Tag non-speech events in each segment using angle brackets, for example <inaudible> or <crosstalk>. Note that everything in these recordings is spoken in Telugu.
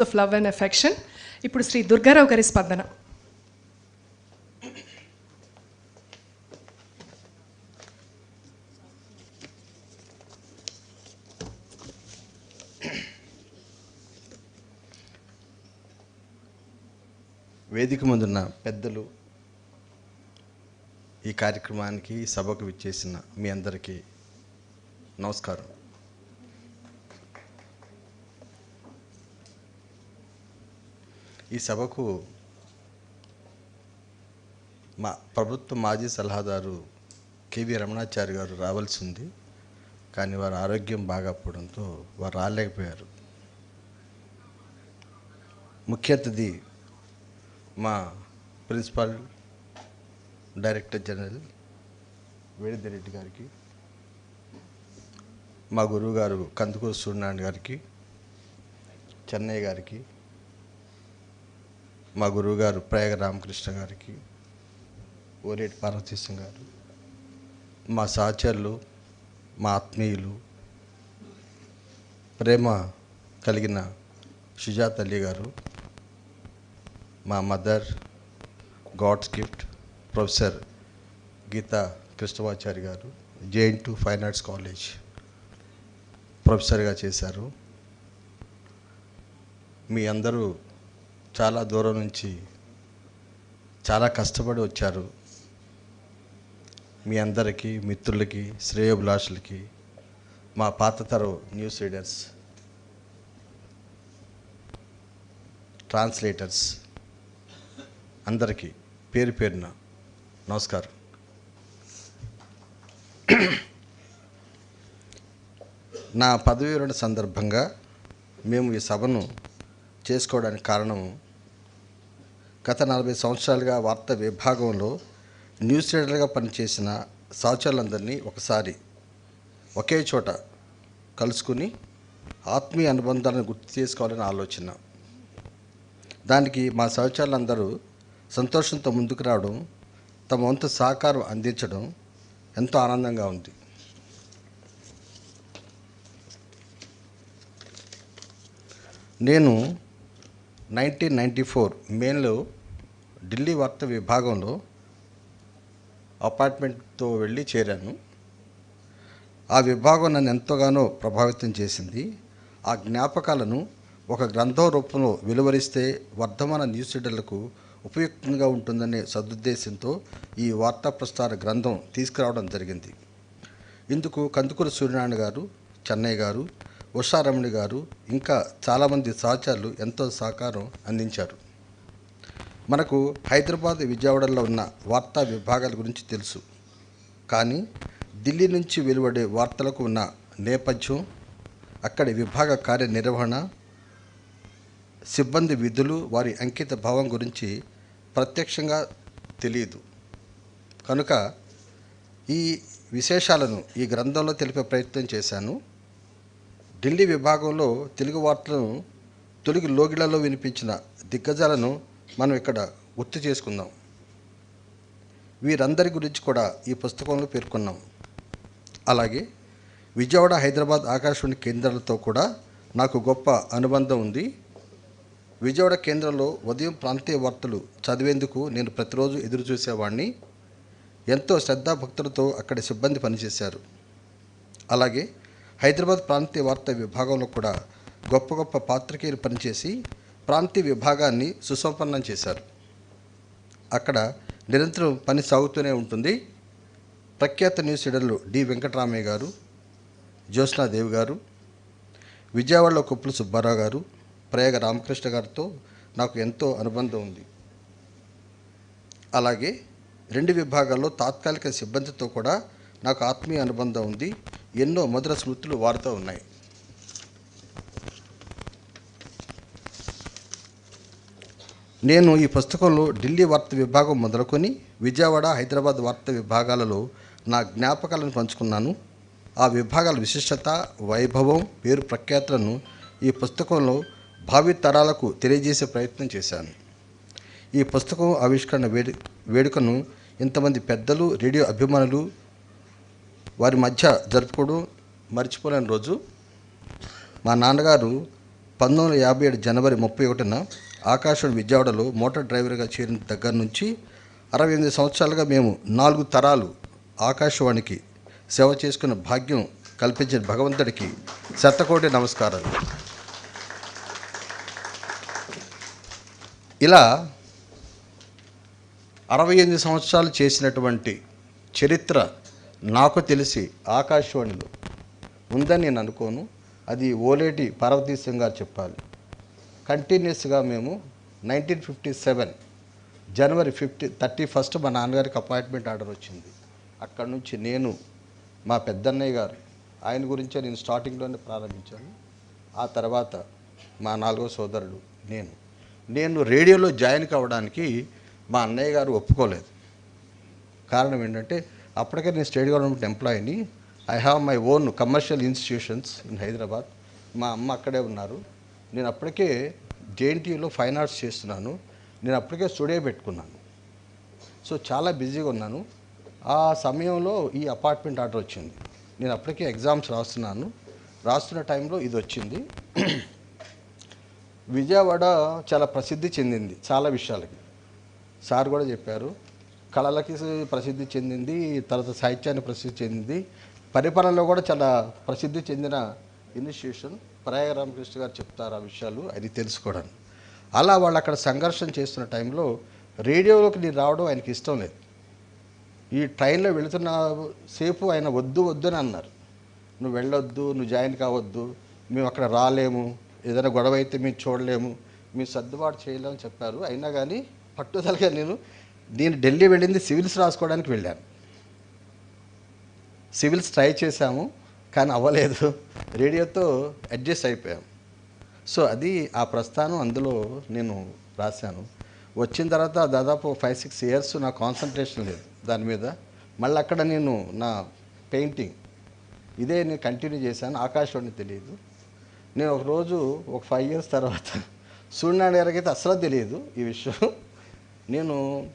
ఆఫ్ లవ్ అండ్ ఎఫెక్షన్ ఇప్పుడు శ్రీ దుర్గారావు గారి స్పందన. వేదిక ముందున్న పెద్దలు ఈ కార్యక్రమానికి సభకు విచ్చేసిన మీ అందరికీ నమస్కారం. ఈ సభకు మా ప్రభుత్వ మాజీ సలహాదారు కేవీ రమణాచారి గారు రావాల్సి ఉంది. కానీ వారి ఆరోగ్యం బాగాపోవడంతో వారు రాలేకపోయారు. ముఖ్య అతిథి మా ప్రిన్సిపాల్ డైరెక్టర్ జనరల్ వేడిదిరెడ్డి గారికి మా గురువు గారు కందుకూరు సూర్యనారాయణ గారికి చెన్నై గారికి మా గురువు గారు ప్రయాగ రామకృష్ణ గారికి ఓరేటి పార్వతీశం గారు మా సహచరులు మా ఆత్మీయులు ప్రేమ కలిగిన సుజాత అల్లి గారు మా mother God's gift professor Geetha Krishnamachari గారు JN to fine arts college ప్రొఫెసర్గా చేశారు. మీ అందరూ చాలా దూరం నుంచి చాలా కష్టపడి వచ్చారు. మీ అందరికీ మిత్రులకి శ్రేయోభిలాషులకి మా పాత తరం న్యూస్ రీడర్స్ ట్రాన్స్లేటర్స్ అందరికీ పేరు పేరున నమస్కారం. నా పదవి విరణ సందర్భంగా మేము ఈ సభను చేసుకోవడానికి కారణం గత నలభై సంవత్సరాలుగా వార్తా విభాగంలో న్యూస్ రీడర్గా పనిచేసిన సహచరులందరినీ ఒకసారి ఒకే చోట కలుసుకుని ఆత్మీయ అనుబంధాలను గుర్తు చేసుకోవాలని ఆలోచన. దానికి మా సహచరులందరూ సంతోషంతో ముందుకు రావడం తమ వంతు సహకారం అందించడం ఎంతో ఆనందంగా ఉంది. నేను నైన్టీన్ నైంటీ ఫోర్ మేలో ఢిల్లీ వార్తా విభాగంలో అపార్ట్మెంట్తో వెళ్ళి చేరాను. ఆ విభాగం నన్ను ఎంతగానో ప్రభావితం చేసింది. ఆ జ్ఞాపకాలను ఒక గ్రంథం రూపంలో వెలువరిస్తే వర్ధమాన న్యూస్ రీడర్లకు ఉపయుక్తంగా ఉంటుందనే సదుద్దేశంతో ఈ వార్తా ప్రసార గ్రంథం తీసుకురావడం జరిగింది. ఇందుకు కందుకూరు సూర్యనారాయణ గారు చెన్నై గారు ఉషారమణి గారు ఇంకా చాలామంది సహచరులు ఎంతో సహకారం అందించారు. మనకు హైదరాబాద్ విజయవాడలో ఉన్న వార్తా విభాగాల గురించి తెలుసు. కానీ ఢిల్లీ నుంచి వెలువడే వార్తలకు ఉన్న నేపథ్యం అక్కడి విభాగ కార్యనిర్వహణ సిబ్బంది విధులు వారి అంకిత భావం గురించి ప్రత్యక్షంగా తెలియదు. కనుక ఈ విశేషాలను ఈ గ్రంథంలో తెలిపే ప్రయత్నం చేశాను. ఢిల్లీ విభాగంలో తెలుగు వార్తలను తొలిగి లోగిళ్ళలో వినిపించిన దిగ్గజాలను మనం ఇక్కడ గుర్తు చేసుకుందాం. వీరందరి గురించి కూడా ఈ పుస్తకంలో పేర్కొన్నాం. అలాగే విజయవాడ హైదరాబాద్ ఆకాశవాణి కేంద్రాలతో కూడా నాకు గొప్ప అనుబంధం ఉంది. విజయవాడ కేంద్రంలో ఉదయం ప్రాంతీయ వార్తలు చదివేందుకు నేను ప్రతిరోజు ఎదురు చూసేవాడిని ఎంతో శ్రద్ధాభక్తులతో అక్కడి సిబ్బంది పనిచేశారు. అలాగే హైదరాబాద్ ప్రాంతీయ వార్తా విభాగంలో కూడా గొప్ప గొప్ప పాత్రికేయులు పనిచేసి ప్రాంతీయ విభాగాన్ని సుసంపన్నం చేశారు. అక్కడ నిరంతరం పని సాగుతూనే ఉంటుంది. ప్రఖ్యాత న్యూస్ రీడర్లు డి వెంకటరామయ్య గారు జ్యోత్స్నాదేవి గారు విజయవాడలో కుప్పుల సుబ్బారావు గారు ప్రయాగ రామకృష్ణ గారితో నాకు ఎంతో అనుబంధం ఉంది. అలాగే రెండు విభాగాల్లో తాత్కాలిక సిబ్బందితో కూడా నాకు ఆత్మీయ అనుబంధం ఉంది. ఎన్నో మధుర స్మృతులు వారితో ఉన్నాయి. నేను ఈ పుస్తకంలో ఢిల్లీ వార్త విభాగం మొదలుకొని విజయవాడ హైదరాబాద్ వార్త విభాగాలలో నా జ్ఞాపకాలను పంచుకున్నాను. ఆ విభాగాల విశిష్టత వైభవం పేరు ప్రఖ్యాతులను ఈ పుస్తకంలో భావి తరాలకు తెలియజేసే ప్రయత్నం చేశాను. ఈ పుస్తకం ఆవిష్కరణ వేడి వేడుకను ఇంతమంది పెద్దలు రేడియో అభిమానులు వారి మధ్య జరుపుకోవడం మర్చిపోలేని రోజు. మా నాన్నగారు పంతొమ్మిది వందల యాభై ఏడు జనవరి ముప్పై ఒకటిన ఆకాశవాణి విజయవాడలో మోటార్ డ్రైవర్గా చేరిన దగ్గర నుంచి అరవై ఎనిమిది సంవత్సరాలుగా మేము నాలుగు తరాలు ఆకాశవాణికి సేవ చేసుకున్న భాగ్యం కల్పించిన భగవంతుడికి శతకోటి నమస్కారాలు. ఇలా అరవై ఎనిమిది సంవత్సరాలు చేసినటువంటి చరిత్ర నాకు తెలిసి ఆకాశవాణిలో ఉందని నేను అనుకోను. అది ఓలేటి పార్వతీశం గారు చెప్పాలి. కంటిన్యూస్గా మేము nineteen fifty seven January fifty thirty first మా నాన్నగారికి అపాయింట్మెంట్ ఆర్డర్ వచ్చింది. అక్కడ నుంచి నేను మా పెద్దన్నయ్య గారు ఆయన గురించే నేను స్టార్టింగ్లోనే ప్రారంభించాను. ఆ తర్వాత మా నాలుగో సోదరుడు నేను. నేను రేడియోలో జాయిన్ కావడానికి మా అన్నయ్య గారు ఒప్పుకోలేదు. కారణం ఏంటంటే అప్పటికే నేను state government ఎంప్లాయీని. I have my own commercial institutions in Hyderabad మా అమ్మ అక్కడే ఉన్నారు. నేను అప్పటికే జేఎన్టీయూలో ఫైన్ ఆర్ట్స్ చేస్తున్నాను. నేను అప్పటికే స్టూడియో పెట్టుకున్నాను. సో చాలా బిజీగా ఉన్నాను. ఆ సమయంలో ఈ అపార్ట్మెంట్ ఆర్డర్ వచ్చింది. నేను అప్పటికే ఎగ్జామ్స్ రాస్తున్నాను. రాస్తున్న టైంలో ఇది వచ్చింది. విజయవాడ చాలా ప్రసిద్ధి చెందింది చాలా విషయాలకి. సార్ కూడా చెప్పారు. కళలకి ప్రసిద్ధి చెందింది తర్వాత సాహిత్యాన్ని ప్రసిద్ధి చెందింది. పరిపాలనలో కూడా చాలా ప్రసిద్ధి చెందిన ఇన్స్టిట్యూషన్ ప్రయాగ రామకృష్ణ గారు చెప్తారు ఆ విషయాలు అది తెలుసుకోవడానికి. అలా వాళ్ళు అక్కడ సంఘర్షణ చేస్తున్న టైంలో రేడియోలోకి నేను రావడం ఆయనకి ఇష్టం లేదు. ఈ ట్రైన్లో వెళుతున్న సేపు ఆయన వద్దు వద్దు అని అన్నారు. నువ్వు వెళ్ళొద్దు నువ్వు జాయిన్ కావద్దు మేము అక్కడ రాలేము ఏదైనా గొడవ అయితే మేము చూడలేము మీ సర్దుబాటు చేయలేము చెప్పారు. అయినా కానీ పట్టుదలగా నేను నేను ఢిల్లీ వెళ్ళింది సివిల్స్ రాసుకోవడానికి వెళ్ళాను. సివిల్స్ ట్రై చేశాము కానీ అవ్వలేదు. రేడియోతో అడ్జస్ట్ అయిపోయాం. సో అది ఆ ప్రస్థానం అందులో నేను రాశాను. వచ్చిన తర్వాత దాదాపు ఫైవ్ సిక్స్ ఇయర్స్ నా కాన్సన్ట్రేషన్ లేదు దాని మీద. మళ్ళీ అక్కడ నేను నా పెయింటింగ్ ఇదే నేను కంటిన్యూ చేశాను. ఆకాశవాణి తెలియదు. నేను ఒకరోజు ఒక ఫైవ్ ఇయర్స్ తర్వాత సూర్యనారాయణ గారికి అసలు తెలియదు ఈ విషయం. నేను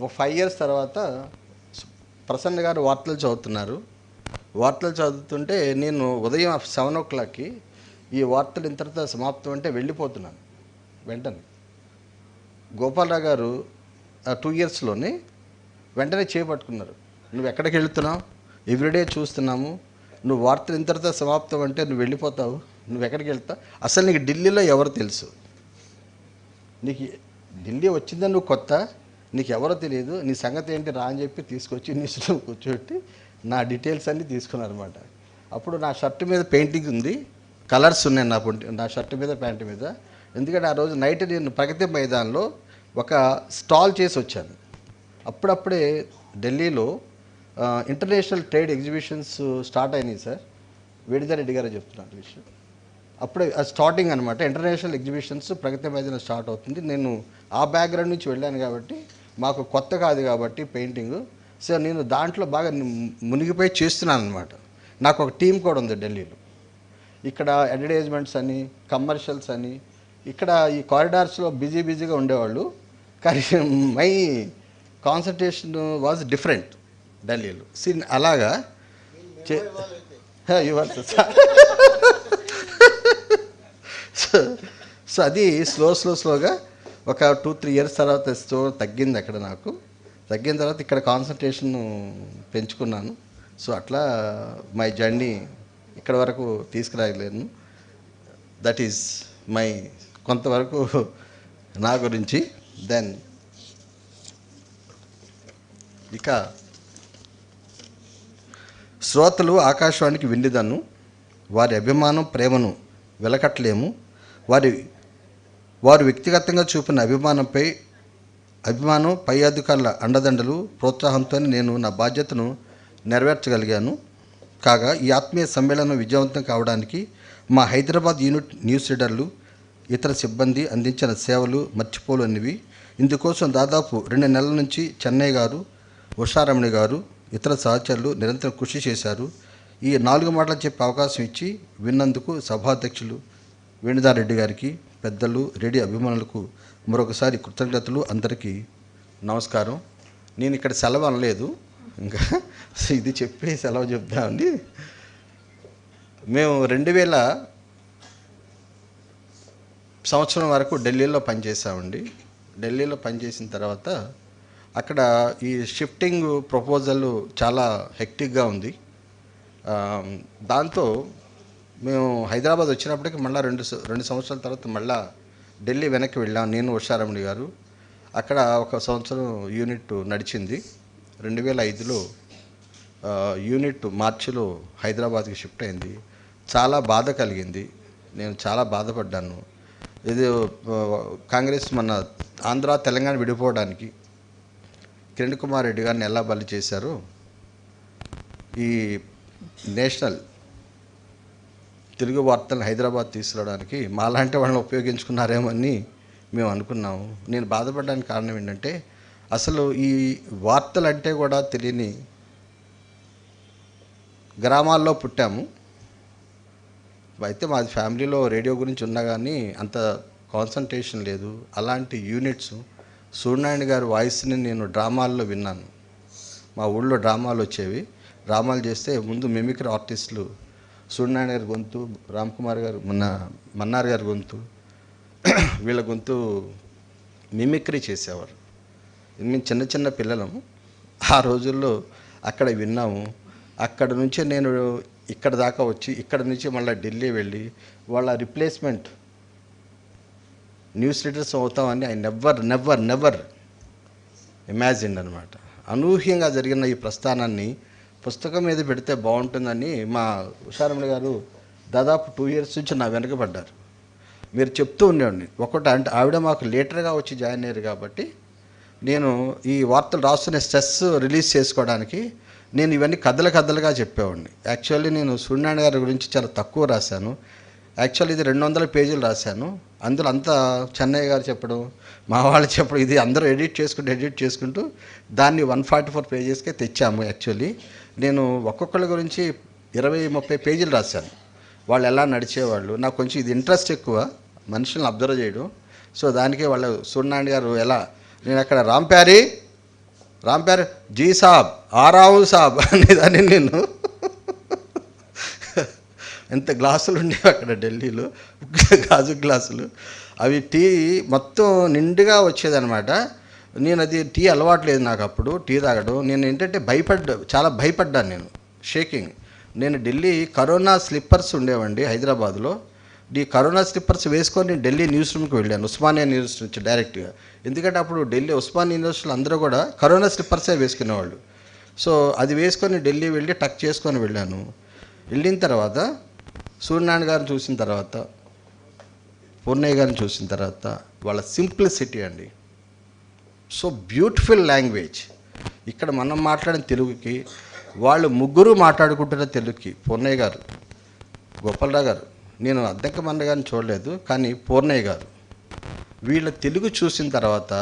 ఒక ఫైవ్ ఇయర్స్ తర్వాత ప్రసన్న గారు వార్తలు చదువుతున్నారు. వార్తలు చదువుతుంటే నేను ఉదయం సెవెన్ ఓ క్లాక్కి ఈ వార్తలు ఇంతటితో సమాప్తం అంటే వెళ్ళిపోతున్నాను వెంటనే. గోపాలరావు గారు ఆ టూ ఇయర్స్లోనే వెంటనే చేపట్టుకున్నారు. నువ్వు ఎక్కడికి వెళుతున్నావు? ఎవ్రీడే చూస్తున్నాము. నువ్వు వార్తలు ఇంతటితో సమాప్తం అంటే నువ్వు వెళ్ళిపోతావు. నువ్వు ఎక్కడికి వెళ్తావు అసలు నీకు ఢిల్లీలో ఎవరు తెలుసు? నీకు ఢిల్లీ వచ్చిందని నువ్వు కొత్త? నీకు ఎవరో తెలియదు నీ సంగతి ఏంటి రా అని చెప్పి తీసుకొచ్చి న్యూస్లో కూర్చోబెట్టి నా డీటెయిల్స్ అన్నీ తీసుకున్నారనమాట అప్పుడు నా షర్ట్ మీద పెయింటింగ్ ఉంది కలర్స్ ఉన్నాయి నా నా షర్ట్ మీద ప్యాంట్ మీద. ఎందుకంటే ఆ రోజు నైట్ నేను ప్రగతి మైదాన్లో ఒక స్టాల్ చేసి వచ్చాను. అప్పుడప్పుడే ఢిల్లీలో ఇంటర్నేషనల్ ట్రేడ్ ఎగ్జిబిషన్స్ స్టార్ట్ అయినాయి సార్. వేడిదారెడ్డి గారు చెప్తున్నాను విషయం. అప్పుడే స్టార్టింగ్ అనమాట ఇంటర్నేషనల్ ఎగ్జిబిషన్స్ ప్రగతి మైదానం స్టార్ట్ అవుతుంది. నేను ఆ బ్యాక్గ్రౌండ్ నుంచి వెళ్ళాను కాబట్టి మాకు కొత్త కాదు కాబట్టి పెయింటింగ్. సో నేను దాంట్లో బాగా మునిగిపోయి చేస్తున్నాను అనమాట నాకు ఒక టీం కూడా ఉంది ఢిల్లీలో. ఇక్కడ అడ్వర్టైజ్మెంట్స్ అని కమర్షియల్స్ అని ఇక్కడ ఈ కారిడార్స్లో బిజీ బిజీగా ఉండేవాళ్ళు. కానీ <laughs> మై కాన్సన్ట్రేషన్ వాజ్ డిఫరెంట్ ఢిల్లీలో. సీన్ అలాగా చే- <laughs> సో అది స్లో స్లో స్లోగా ఒక టూ త్రీ ఇయర్స్ తర్వాత స్టోర్ తగ్గింది అక్కడ నాకు. తగ్గిన తర్వాత ఇక్కడ కాన్సన్ట్రేషన్ పెంచుకున్నాను. సో అట్లా మై జర్నీ ఇక్కడ వరకు తీసుకురాగలేను దట్ ఈస్ మై కొంతవరకు <laughs> నా గురించి. దెన్ ఇక శ్రోతలు ఆకాశవాణికి విండిదను వారి అభిమానం ప్రేమను వెలకట్లేము వారి వారు వ్యక్తిగతంగా చూపిన అభిమానంపై అభిమానం పై అధికారుల అండదండలు ప్రోత్సాహంతో నేను నా బాధ్యతను నెరవేర్చగలిగాను. కాగా ఈ ఆత్మీయ సమ్మేళనం విజయవంతం కావడానికి మా హైదరాబాద్ యూనిట్ న్యూస్ రీడర్లు ఇతర సిబ్బంది అందించిన సేవలు మర్చిపోలేనివి. ఇందుకోసం దాదాపు రెండు నెలల నుంచి చెన్నై గారు ఉషారమణి గారు ఇతర సహచరులు నిరంతరం కృషి చేశారు. ఈ నాలుగు మాటలు చెప్పే అవకాశం ఇచ్చి విన్నందుకు సభాధ్యక్షులు వేణుదారెడ్డి గారికి పెద్దలు రెడీ అభిమానులకు మరొకసారి కృతజ్ఞతలు. అందరికీ నమస్కారం. నేను ఇక్కడ సెలవు అనలేదు. ఇంకా ఇది చెప్పి సెలవు చెప్తామండి మేము రెండు వేల సంవత్సరం వరకు ఢిల్లీలో పనిచేసామండి ఢిల్లీలో పనిచేసిన తర్వాత అక్కడ ఈ షిఫ్టింగ్ ప్రపోజల్ చాలా హెక్టిక్గా ఉంది. దాంతో మేము హైదరాబాద్ వచ్చినప్పటికి మళ్ళీ రెండు రెండు సంవత్సరాల తర్వాత మళ్ళా ఢిల్లీ వెనక్కి వెళ్ళాం నేను ఉషారమణి గారు. అక్కడ ఒక సంవత్సరం యూనిట్ నడిచింది. రెండు వేల ఐదులో యూనిట్ మార్చిలో హైదరాబాద్కి షిఫ్ట్ అయింది. చాలా బాధ కలిగింది. నేను చాలా బాధపడ్డాను. ఇది కాంగ్రెస్ మన ఆంధ్ర తెలంగాణ విడిపోవడానికి కిరణ్ కుమార్ రెడ్డి గారిని ఎలా బలి చేశారు ఈ నేషనల్ తెలుగు వార్తలను హైదరాబాద్ తీసుకురావడానికి మాలాంటి వాళ్ళని ఉపయోగించుకున్నారేమో అని మేము అనుకున్నాము. నేను బాధపడడానికి కారణం ఏంటంటే అసలు ఈ వార్తలు అంటే కూడా తెలియని గ్రామాల్లో పుట్టాము. అయితే మాది ఫ్యామిలీలో రేడియో గురించి ఉన్నా కానీ అంత కాన్సన్ట్రేషన్ లేదు. అలాంటి యూనిట్స్ సూర్యనారాయణ గారి వాయిస్ని నేను డ్రామాల్లో విన్నాను. మా ఊళ్ళో డ్రామాలు వచ్చేవి. డ్రామాలు చేస్తే ముందు మిమిక్రీ ఆర్టిస్టులు సూర్యనారాయణ గారి గొంతు రామ్ కుమార్ గారు మొన్న మన్నార్ గారి గొంతు వీళ్ళ గొంతు మిమిక్రీ చేసేవారు. మేము చిన్న చిన్న పిల్లలము ఆ రోజుల్లో అక్కడ విన్నాము. అక్కడ నుంచే నేను ఇక్కడ దాకా వచ్చి ఇక్కడ నుంచి మళ్ళీ ఢిల్లీ వెళ్ళి వాళ్ళ రిప్లేస్మెంట్ న్యూస్ రీడర్స్ అవుతామని I never never never imagine అనమాట అనూహ్యంగా జరిగిన ఈ ప్రస్థానాన్ని పుస్తకం మీద పెడితే బాగుంటుందని మా ఉషారమణి గారు దాదాపు టూ ఇయర్స్ నుంచి నా వెనకబడ్డారు మీరు చెప్తూ ఉండేవాడిని ఒకటి అంటే ఆవిడ మాకు లేటర్గా వచ్చి జాయిన్ అయ్యారు కాబట్టి నేను ఈ వార్తలు రాస్తున్న స్ట్రెస్ రిలీజ్ చేసుకోవడానికి నేను ఇవన్నీ కథలు కథలుగా చెప్పేవాడిని. యాక్చువల్లీ నేను సూర్యనారాయణ గారి గురించి చాలా తక్కువ రాశాను. యాక్చువల్లీ ఇది రెండు వందల పేజీలు రాశాను. అందులో అంతా చెన్నయ్య గారు చెప్పడం మా వాళ్ళు చెప్పడం ఇది అందరూ ఎడిట్ చేసుకుంటూ ఎడిట్ చేసుకుంటూ దాన్ని వన్ ఫార్టీ ఫోర్ పేజెస్కే తెచ్చాము యాక్చువల్లీ నేను ఒక్కొక్కళ్ళ గురించి ఇరవై ముప్పై పేజీలు రాశాను. వాళ్ళు ఎలా నడిచేవాళ్ళు? నాకు కొంచెం ఇది ఇంట్రెస్ట్ ఎక్కువ. మనుషులను అబ్జర్వ్ చేయడం. సో దానికే వాళ్ళు సూర్యనారాయణ గారు ఎలా నేను అక్కడ రాంప్యారి రాంప్యారి జీ సాబ్ ఆరావు సాబ్ <laughs> అనేదాన్ని నేను. ఎంత గ్లాసులు ఉండేవి అక్కడ ఢిల్లీలో? <laughs> గాజు గ్లాసులు. అవి టీ మొత్తం నిండుగా వచ్చేదనమాట నేను అది టీ అలవాట్లేదు నాకు అప్పుడు టీ తాగడం. నేను ఏంటంటే భయపడ్డా చాలా భయపడ్డాను నేను. షేకింగ్ నేను ఢిల్లీ కరోనా స్లిప్పర్స్ ఉండేవండి హైదరాబాద్లో. ఈ కరోనా స్లిప్పర్స్ వేసుకొని నేను ఢిల్లీ న్యూస్ రూమ్కి వెళ్ళాను ఉస్మానియా న్యూస్ నుంచి డైరెక్ట్గా. ఎందుకంటే అప్పుడు ఢిల్లీ ఉస్మానియా యూనివర్సిటీలో అందరూ కూడా కరోనా స్లిప్పర్సే వేసుకునేవాళ్ళు. సో అది వేసుకొని ఢిల్లీ వెళ్ళి టక్ చేసుకొని వెళ్ళాను. వెళ్ళిన తర్వాత సూర్యనారాయణ గారిని చూసిన తర్వాత పూర్ణయ్య గారిని చూసిన తర్వాత వాళ్ళ సింప్లిసిటీ అండి. So beautiful language. ఇక్కడ మనం మాట్లాడిన తెలుగుకి వాళ్ళు ముగ్గురు మాట్లాడుకుంటున్న తెలుగుకి పూర్ణయ్య గారు గోపాలరావు గారు నేను అద్దెకమన్న గారిని చూడలేదు కానీ పూర్ణయ్య గారు వీళ్ళ తెలుగు చూసిన తర్వాత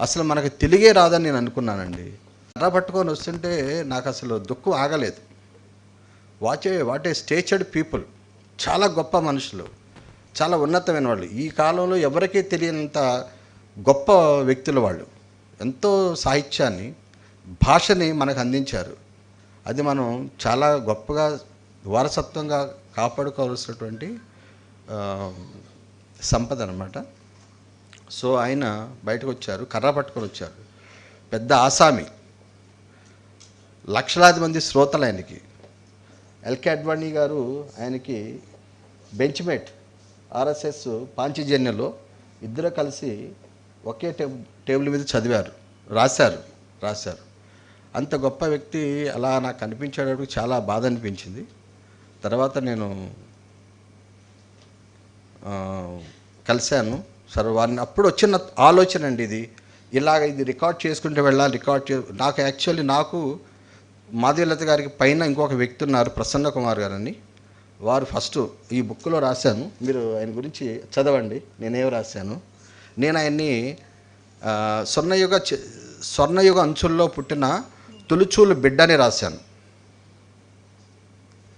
అసలు మనకు తెలుగే రాదని నేను అనుకున్నానండి. కర్ర పట్టుకొని వస్తుంటే నాకు అసలు దుఃఖం ఆగలేదు. వాచే వాటే స్టేచర్డ్ పీపుల్ చాలా గొప్ప మనుషులు. చాలా ఉన్నతమైన వాళ్ళు. ఈ కాలంలో ఎవరికీ తెలియనంత గొప్ప వ్యక్తులు వాళ్ళు. ఎంతో సాహిత్యాన్ని భాషని మనకు అందించారు. అది మనం చాలా గొప్పగా వారసత్వంగా కాపాడుకోవాల్సినటువంటి సంపద అనమాట సో ఆయన బయటకు వచ్చారు కర్ర పట్టుకొని వచ్చారు. పెద్ద ఆసామి. లక్షలాది మంది శ్రోతలు ఆయనకి. ఎల్కే అడ్వాణి గారు ఆయనకి బెంచ్మేట్ ఆర్ఎస్ఎస్ పాంచజన్యలో ఇద్దరు కలిసి ఒకే టేబుల్ టేబుల్ మీద చదివారు. రాశారు రాశారు. అంత గొప్ప వ్యక్తి అలా నాకు అనిపించేటప్పుడు చాలా బాధ అనిపించింది. తర్వాత నేను కలిశాను. సరే వారిని అప్పుడు వచ్చిన ఆలోచన అండి ఇది. ఇలాగ ఇది రికార్డ్ చేసుకుంటూ వెళ్ళాలి రికార్డ్ చే నాకు యాక్చువల్లీ నాకు మాధవీలత గారికి పైన ఇంకొక వ్యక్తి ఉన్నారు ప్రసన్న కుమార్ గారని. వారు ఫస్ట్ ఈ బుక్లో రాశాను. మీరు ఆయన గురించి చదవండి నేనేం రాశాను. నేను ఆయన్ని స్వర్ణయుగ స్వర్ణయుగ అంచుల్లో పుట్టిన తొలుచూలు బిడ్డని రాశాను.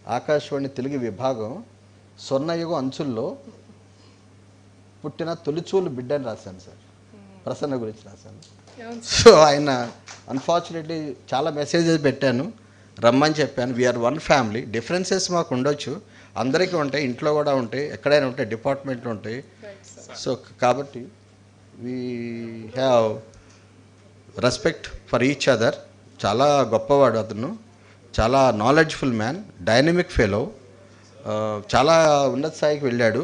ఆకాశవాణి తెలుగు విభాగం స్వర్ణయుగ అంచుల్లో పుట్టిన తొలిచూలు బిడ్డని రాశాను సార్. ప్రసన్న గురించి రాశాను. సో ఆయన అన్ఫార్చునేట్లీ చాలా మెసేజెస్ పెట్టాను. రమ్మని చెప్పాను. వీఆర్ వన్ ఫ్యామిలీ డిఫరెన్సెస్ మాకు ఉండొచ్చు. అందరికీ ఉంటాయి. ఇంట్లో కూడా ఉంటాయి. ఎక్కడైనా ఉంటాయి. డిపార్ట్మెంట్లో ఉంటాయి. సో కాబట్టి we have respect for each other చాలా గొప్పవాడు అతను. చాలా నాలెడ్జ్ఫుల్ మ్యాన్ డైనమిక్ ఫెలో చాలా ఉన్నత స్థాయికి వెళ్ళాడు.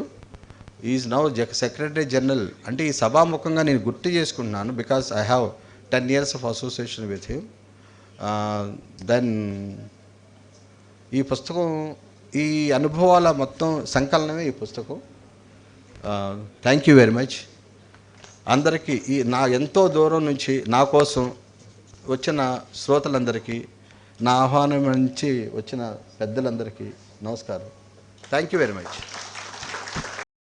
ఈజ్ నౌ సెక్రటరీ జనరల్ అంటే ఈ సభాముఖంగా నేను గుర్తు చేసుకుంటున్నాను because I have ten years of association with him then ఈ పుస్తకం ఈ అనుభవాల మొత్తం సంకలనమే ఈ పుస్తకం. థ్యాంక్ యూ వెరీ మచ్ అందరికీ ఈ నా ఎంతో దూరం నుంచి నా కోసం వచ్చిన శ్రోతలందరికీ నా ఆహ్వానం నుంచి వచ్చిన పెద్దలందరికీ నమస్కారం. Thank you very much